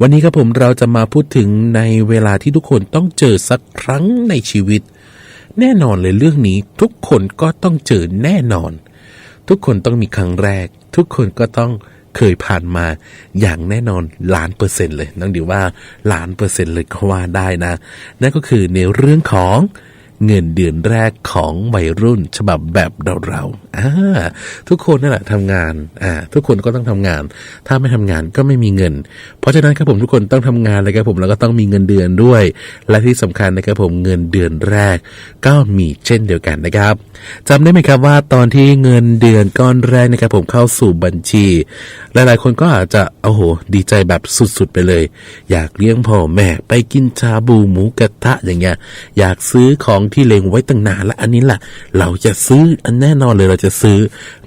วันนี้ครับผมเราจะมาพูดถึงในเวลาที่ทุกคนต้องเจอสักครั้งในชีวิต แน่นอนเลยเรื่องนี้ทุกคนก็ต้องเจอแน่นอน ทุกคนต้องมีครั้งแรก ทุกคนก็ต้องเคยผ่านมาอย่างแน่นอนล้านเปอร์เซ็นต์เลยน้องดิวว่าล้านเปอร์เซ็นต์เลยก็ว่าได้นะ นั่นก็คือในเรื่องของ เงินเดือนแรกของวัยรุ่นฉบับแบบเราๆทุกคนนั่นแหละทำงานอ่าทุกคนก็ต้องทำงาน ถ้าไม่ทำงานก็ไม่มีเงิน เพราะฉะนั้นครับผมทุกคนต้องทำงานเลยครับผมแล้วก็ต้องมีเงินเดือนด้วย และที่สำคัญนะครับผมเงินเดือนแรก ก็มีเช่นเดียวกันนะครับจำได้ไหมครับว่าตอนที่เงินเดือนก้อนแรกนะครับผมเข้าสู่บัญชี หลายๆ คนก็อาจจะโอ้โห ดีใจแบบสุดๆไปเลย อยากเลี้ยงพ่อแม่ไปกินชาบูหมูกระทะอย่างเงี้ยอยากซื้อของที่เลงไว้ตั้งนานและอันนี้ล่ะ เราจะซื้ออันแน่นอนเลยเราจะซื้อ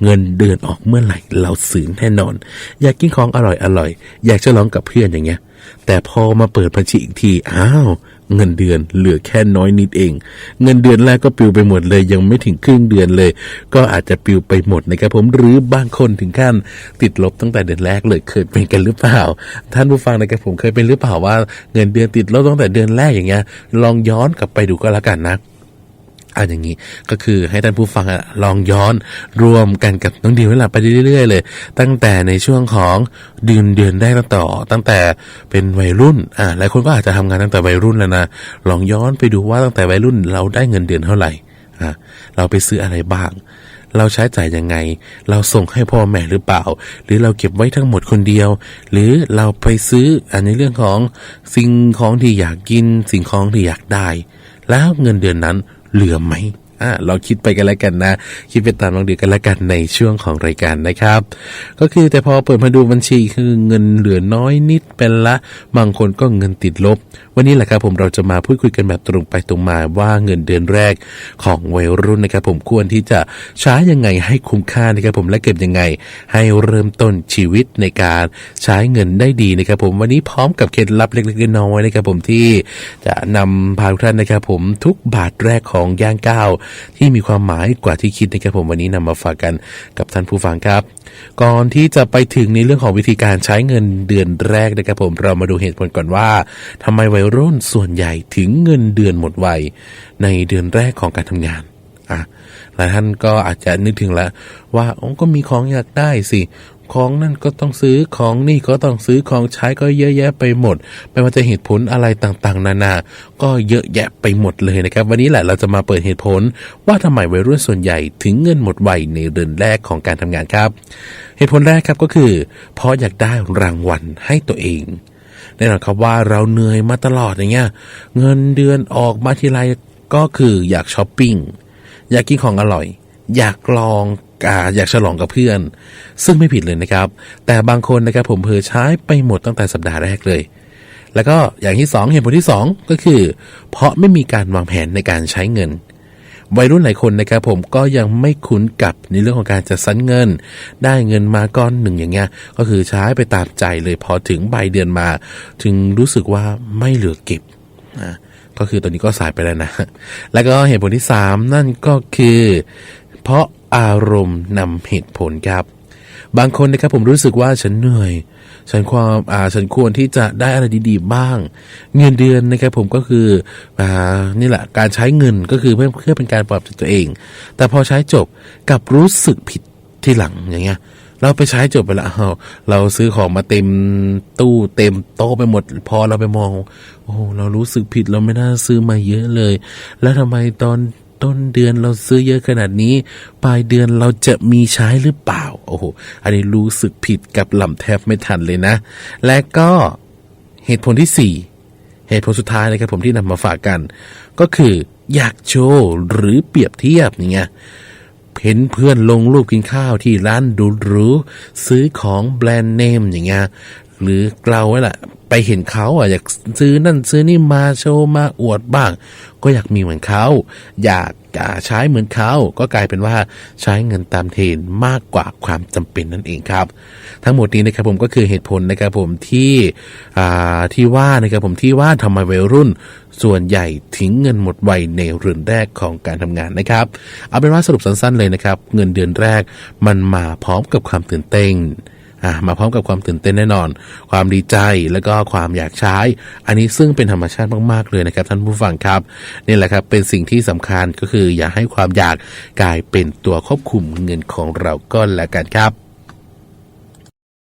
เงินเดือนออกเมื่อไหร่ เราซื้อแน่นอน อยากกินของอร่อยอร่อย อยากจะลองกับเพื่อนอย่างเงี้ย แต่พอมาเปิดบัญชีอีกทีอ้าวเงินเดือนเหลือแค่น้อยนิดเอง เงินเดือนแรกก็ปลิวไปหมดเลย ยังไม่ถึงครึ่งเดือนเลย ก็อาจจะปลิวไปหมดนะครับผมหรือบางคนถึงขั้นติดลบตั้งแต่เดือนแรกเลยเคยเป็นกันหรือเปล่า ท่านผู้ฟังนะครับผมเคยเป็นหรือเปล่าว่าเงินเดือนติดลบตั้งแต่เดือนแรกอย่างเงี้ยลองย้อนกลับไปดูก็แล้วกันนะ อ่าอย่างนี้ก็คือให้ท่านผู้ฟังอลองย้อนรวมกันกับน้องดิวนี่แหละไปเรื่อยๆเลย ตั้งแต่ในช่วงของเดือนเดือนแรกต่อ ตั้งแต่เป็นวัยรุ่นอ่าหลายคนก็อาจจะทำงานตั้งแต่วัยรุ่นแล้วนะลองย้อนไปดูว่าตั้งแต่วัยรุ่นเราได้เงินเดือนเท่าไหร่อ่าเราไปซื้ออะไรบ้าง เราใช้จ่ายยังไง เราส่งให้พ่อแม่หรือเปล่า หรือเราเก็บไว้ทั้งหมดคนเดียว หรือเราไปซื้ออันในเรื่องของสิ่งของที่อยากกิน สิ่งของที่อยากได้ แล้วเงินเดือนนั้น เหลือไหม อ่าเราคิดไปกันแล้วกันนะ คิดไปตามลองดูกันแล้วกันในช่วงของรายการนะครับ ก็คือแต่พอเปิดมาดูบัญชีคือเงินเหลือน้อยนิดเป็นละบางคนก็เงินติดลบ วันนี้แหละครับผมเราจะมาพูดคุยกันแบบตรงไปตรงมาว่าเงินเดือนแรกของวัยรุ่นนะครับผมควรที่จะใช้ยังไงให้คุ้มค่านะครับผมและเก็บยังไง ให้เริ่มต้นชีวิตในการใช้เงินได้ดีนะครับผมวันนี้พร้อมกับเคล็ดลับเล็กๆน้อยๆนะครับผมที่จะนำพาทุกท่านนะครับผมทุกบาทแรกของย่างก้าวที่มีความหมายกว่าที่คิดนะครับผมวันนี้นำมาฝากกันกับท่านผู้ฟังครับ ก่อนที่จะไปถึงในเรื่องของวิธีการใช้เงินเดือนแรกนะครับผมเรามาดูเหตุผลก่อนว่าทำไมวัยรุ่นส่วนใหญ่ถึงเงินเดือนหมดไวในเดือนแรกของการทำงาน อะหลายท่านก็อาจจะนึกถึงแล้ว ว่าอ๋อก็มีของอยากได้สิของนั่นก็ต้องซื้อของนี่ก็ต้องซื้อของใช้ก็เยอะแยะไปหมด ไม่ว่าจะเหตุผลอะไรต่างๆ นานา ก็เยอะแยะไปหมดเลยนะครับ วันนี้แหละเราจะมาเปิดเหตุผล ว่าทำไมวัยรุ่นส่วนใหญ่ถึงเงินหมดไวในเดือนแรกของการทำงานครับ เหตุผลแรกครับก็คือ เพราะอยากได้รางวัลให้ตัวเองแน่นอนครับว่าเราเหนื่อยมาตลอดอย่างเงี้ยเงินเดือนออกมาทีไรก็คืออยากช้อปปิ้ง อยากกินของอร่อย อยากลองอยากฉลองกับเพื่อน ซึ่งไม่ผิดเลยนะครับ แต่บางคนนะครับผมเพอใช้ไปหมดตั้งแต่สัปดาห์แรกเลย แล้วก็อย่างที่สองเหตุผลที่สองก็คือ เพราะไม่มีการวางแผนในการใช้เงิน วัยรุ่นหลายคนนะครับผมก็ยังไม่คุ้นกับในเรื่องของการจัดสรรเงิน ได้เงินมาก้อนหนึ่งอย่างเงี้ย ก็คือใช้ไปตามใจเลยพอถึงใบเดือนมา ถึงรู้สึกว่าไม่เหลือเก็บอ่า ก็คือตอนนี้ก็สายไปแล้วนะ แล้วก็เหตุผลที่สามนั่นก็คือ เพราะอารมณ์นำเหตุผลครับ บางคนนะครับผมรู้สึกว่าฉันเหนื่อย ฉันความอ่าฉันควรที่จะได้อะไรดีๆบ้าง เงินเดือนนะครับผมก็คืออ่านี่แหละการใช้เงินก็คือเพื่อเพื่อเป็นการปลอบใจตัวเอง แต่พอใช้จบกลับรู้สึกผิดที่หลังอย่างเงี้ย เราไปใช้จบไปแล้วเราเราซื้อของมาเต็มตู้เต็มโต๊ะไปหมด พอเราไปมอง โอ้เรารู้สึกผิดเราไม่น่าซื้อมาเยอะเลย แล้วทำไมตอนต้นเดือนเราซื้อเยอะขนาดนี้ ปลายเดือนเราจะมีใช้หรือเปล่า โอ้โหอันนี้รู้สึกผิดกับหล่ำแทบไม่ทันเลยนะ และก็เหตุผลที่สี่เหตุผลสุดท้ายนะครับผมที่นำมาฝากกัน ก็คืออยากโชว์หรือเปรียบเทียบอย่าง เห็นเพื่อนลงรูปกินข้าวที่ร้านดูหรูซื้อของแบรนด์เนมอย่างเงี้ยหรือเราไว้ล่ะ ไปเห็นเขาอะอยากซื้อนั่นซื้อนี่มาโชว์มาอวดบ้าง ก็อยากมีเหมือนเขา อยากอ่าใช้เหมือนเขา ก็กลายเป็นว่าใช้เงินตามเทรนมากกว่าความจำเป็นนั่นเองครับ ทั้งหมดนี้นะครับผมก็คือเหตุผลนะครับผมที่อ่าที่ว่านะครับผมที่ว่าทำไมวัยรุ่น ส่วนใหญ่ทิ้งเงินหมดไวในเรือนแรกของการทำงานนะครับ เอาเป็นว่าสรุปสั้นๆเลยนะครับ เงินเดือนแรกมันมาพร้อมกับความตื่นเต้น อ่ามาพร้อมกับความตื่นเต้นแน่นอน ความดีใจแล้วก็ความอยากใช้ อันนี้ซึ่งเป็นธรรมชาติมากๆเลยนะครับท่านผู้ฟังครับนี่แหละครับเป็นสิ่งที่สำคัญก็คืออย่าให้ความอยากกลายเป็นตัวควบคุมเงินของเราก็แล้วกันครับ